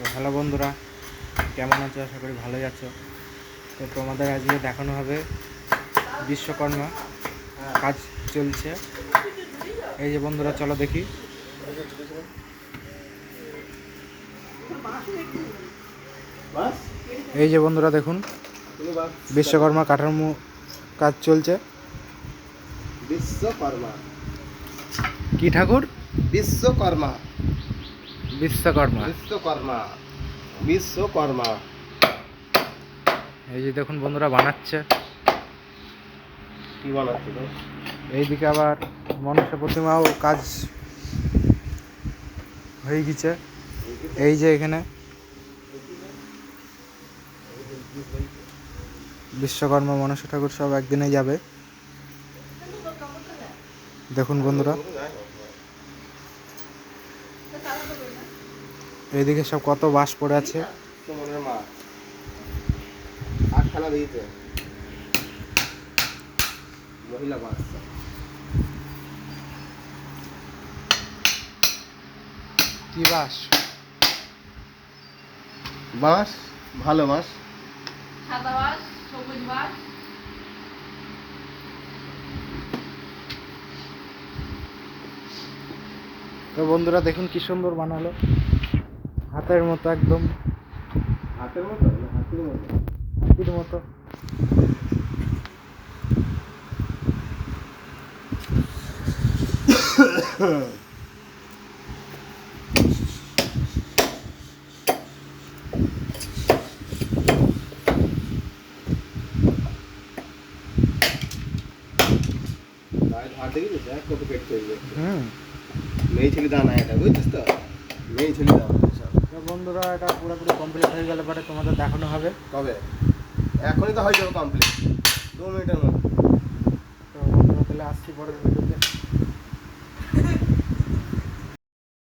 তো হ্যালো বন্ধুরা কেমন আছো? আশা করি ভালোই আছো। তো তোমাদের আজকে দেখানো হবে বিশ্বকর্মা কাজ চলছে। এই যে বন্ধুরা চলো দেখি। এই যে বন্ধুরা দেখুন। বিশ্বকর্মা কাঠামো কাজ চলছে। বিশ্বকর্মা। কি ঠাকুর? বিশ্বকর্মা। বিশ্বকর্মা। বিশ্বকর্মা। বিশ্বকর্মা। এই যে দেখুন বন্ধুরা বানাচ্ছে। কি বানাচ্ছিল এইদিকে আবার মনসা প্রতিমাও কাজ হয়ে গেছে। এই যে এখানে বিশ্বকর্মা মনসা ঠাকুর সব একদিনে যাবে। দেখুন বন্ধুরা। এইদিকে সব কত বাস পড়ে আছে? মহিলা কি বাস? বাঁশ ভালো বাঁশ সাদা বাস সবুজ বাস। তো বন্ধুরা দেখুন কি সুন্দর বানালো। হাতের মতো একদম। হাতের মতো? হাতির মতো। হাতির মতো। কত পেট চলবে হুম। মেয়ে ছেলে দানা এটা বুঝছিস তো মেয়ে ছেলে দানা। বন্ধুরা এটা পুরোপুরি কমপ্লিট হয়ে গেলে পরে তোমাদের দেখানো হবে। কবে? এখনই তো হয়ে যাবে কমপ্লিট দু মিনিটের মধ্যে। তো বন্ধুরা তাহলে আসছি পরের ভিডিওতে